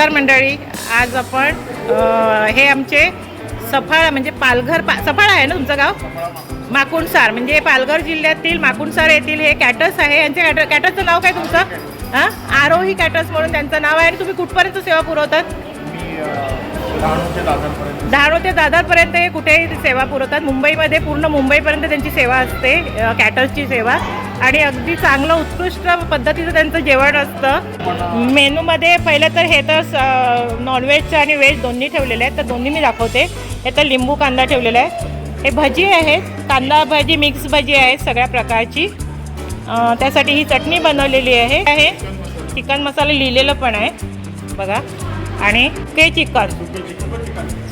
नमस्कार मंडळी. आज आपण हे आमचे सफाळ म्हणजे पालघर पा सफाळ आहे ना तुमचं गाव? माकुणसार म्हणजे पालघर जिल्ह्यातील माकुणसार येथील हे कॅटर्स आहे. यांचे कॅटर कॅटर्सचं नाव काय तुमचं? हां आरोही कॅटर्स म्हणून त्यांचं नाव आहे आणि तुम्ही कुठपर्यंत सेवा पुरवतात? डहाणू ते दादरपर्यंत हे कुठेही सेवा पुरवतात. मुंबईमध्ये पूर्ण मुंबईपर्यंत त्यांची सेवा असते कॅटर्सची सेवा. आणि अगदी चांगलं उत्कृष्ट पद्धतीचं त्यांचं जेवण असतं. मेनूमध्ये पहिलं तर हे तर स- नॉनव्हेजचं आणि व्हेज दोन्ही ठेवलेले आहेत. तर दोन्ही मी दाखवते. हे तर लिंबू कांदा ठेवलेला आहे. हे भजी आहेत कांदा भजी मिक्स भजी आहे सगळ्या प्रकारची. त्यासाठी ही चटणी बनवलेली आहे. आहे. चिकन मसाला लिहिलेलं पण आहे. बघा. आणि के चिकन.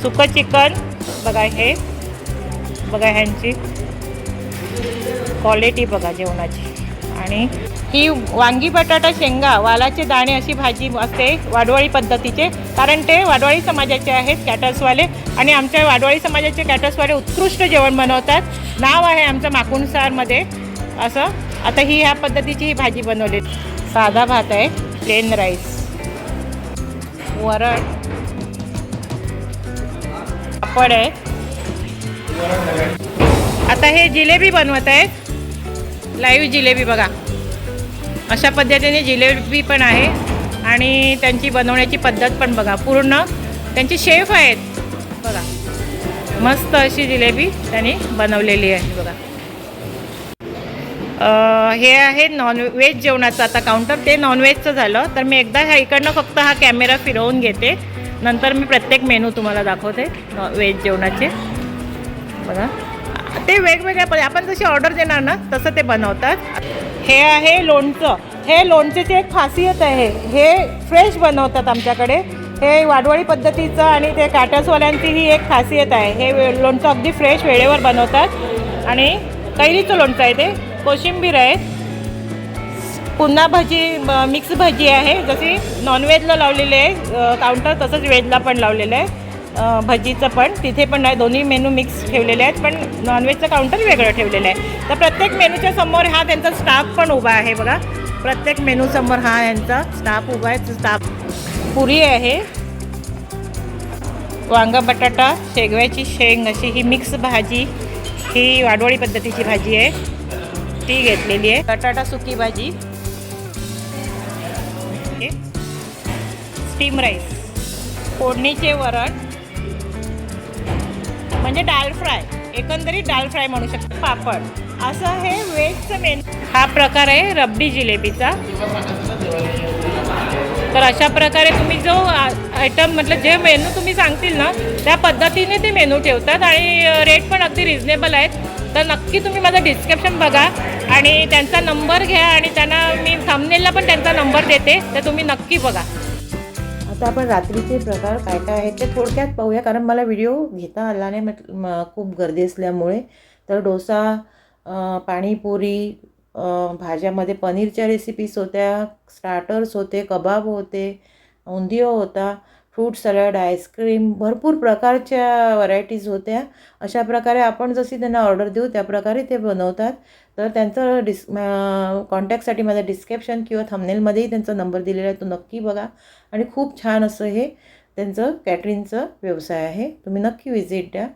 सुकं चिकन. बघा हे. बघा ह्यांची क्वालिटी बघा जेवणाची. आणि ही वांगी बटाटा शेंगा वालाचे दाणे अशी भाजी असते वाडवळी पद्धतीचे. कारण ते वाडवाळी समाजाचे आहेत कॅटर्सवाले आणि आमच्या वाडवाळी समाजाचे कॅटर्सवाले उत्कृष्ट जेवण बनवतात. नाव आहे आमचं माकुणसारमध्ये. असं. आता ही ह्या पद्धतीची ही भाजी बनवली. साधा भात आहे प्लेन राईस वरण. पापड आहे. आता हे जिलेबी बनवत आहेत लाईव्ह जिलेबी बघा. अशा पद्धतीने जिलेबी पण आहे. आणि त्यांची बनवण्याची पद्धत पण बघा पूर्ण. त्यांचे शेफ आहेत. बघा. मस्त अशी जिलेबी त्यांनी बनवलेली आहे. बघा. हे आहे नॉनव्हेज जेवणाचं. आता काउंटर ते नॉनव्हेजचं झालं. तर मी एकदा ह्या इकडनं फक्त हा कॅमेरा फिरवून घेते. नंतर मी प्रत्येक मेनू तुम्हाला दाखवते नॉ व्हेज जेवणाचे. बघा. ते वेगवेगळ्या पण आपण जशी ऑर्डर देणार ना तसं ते बनवतात. हे आहे लोणचं. हे लोणचेची एक खासियत आहे. हे फ्रेश बनवतात आमच्याकडे. हे वाडवळी पद्धतीचं आणि ते काटसवाल्यांची ही एक खासियत आहे. हे वे- लोणचं अगदी फ्रेश वेळेवर बनवतात. आणि कैरीचं लोणचं आहे ते. कोशिंबीर आहे पुन्हा भजी ब- मिक्स भाजी आहे. जशी नॉनव्हेजला लावलेली आहे काउंटर तसंच व्हेजला पण लावलेलं आहे. भजीचं पण. तिथे पण आहे दोन्ही मेनू मिक्स ठेवलेले आहेत पण नॉनव्हेजचं काउंटर वेगळं ठेवलेलं आहे. तर प्रत्येक मेनूच्या समोर हा त्यांचा स्टाफ पण उभा आहे बघा. प्रत्येक मेनूसमोर हा यांचा स्टाफ उभा आहे. स्टाफ पुरी आहे. वांगा बटाटा शेगव्याची शेंग अशी ही मिक्स भाजी ही वाडवळी पद्धतीची भाजी आहे. ती घेतलेली आहे. बटाटा सुकी भाजी. स्टीम राईस फोडणीचे वरण. म्हणजे डाल फ्राय. एकंदरीत डाल फ्राय म्हणू शकतो. पापड. असं हे वेजचं मेनू. हा प्रकार आहे रबडी जिलेबीचा. तर अशा प्रकारे तुम्ही जो आयटम म्हटलं जे मेनू तुम्ही सांगतील ना त्या पद्धतीने ते मेनू ठेवतात आणि रेट पण अगदी रिझनेबल आहेत. तर नक्की तुम्ही माझं डिस्क्रिप्शन बघा आणि त्यांचा नंबर घ्या आणि त्यांना मी थांबनेलला पण त्यांचा नंबर देते तर तुम्ही नक्की बघा. आता आपण रात्रीचे प्रकार काय काय आहेत ते थोडक्यात पाहूया कारण मला व्हिडिओ घेता आला नाही म्हट खूप गर्दी असल्यामुळे. तर डोसा पाणीपुरी भाज्यामध्ये पनीरच्या रेसिपीज होत्या स्टार्टर्स होते कबाब होते उंदियो होता. फ्रूट सॅलड आईस्क्रीम भरपूर प्रकारच्या व्हरायटीज होत्या. अशा प्रकारे आपण जशी त्यांना ऑर्डर देऊ त्या प्रकारे ते बनवतात. तर त्यांचं डिस् कॉन्टॅक्टसाठी माझं डिस्क्रिप्शन किंवा थंबनेलमध्येही त्यांचा नंबर दिलेला आहे तो नक्की बघा. आणि खूप छान असं हे त्यांचं कॅटरिंगचं व्यवसाय आहे. तुम्ही नक्की व्हिजिट द्या.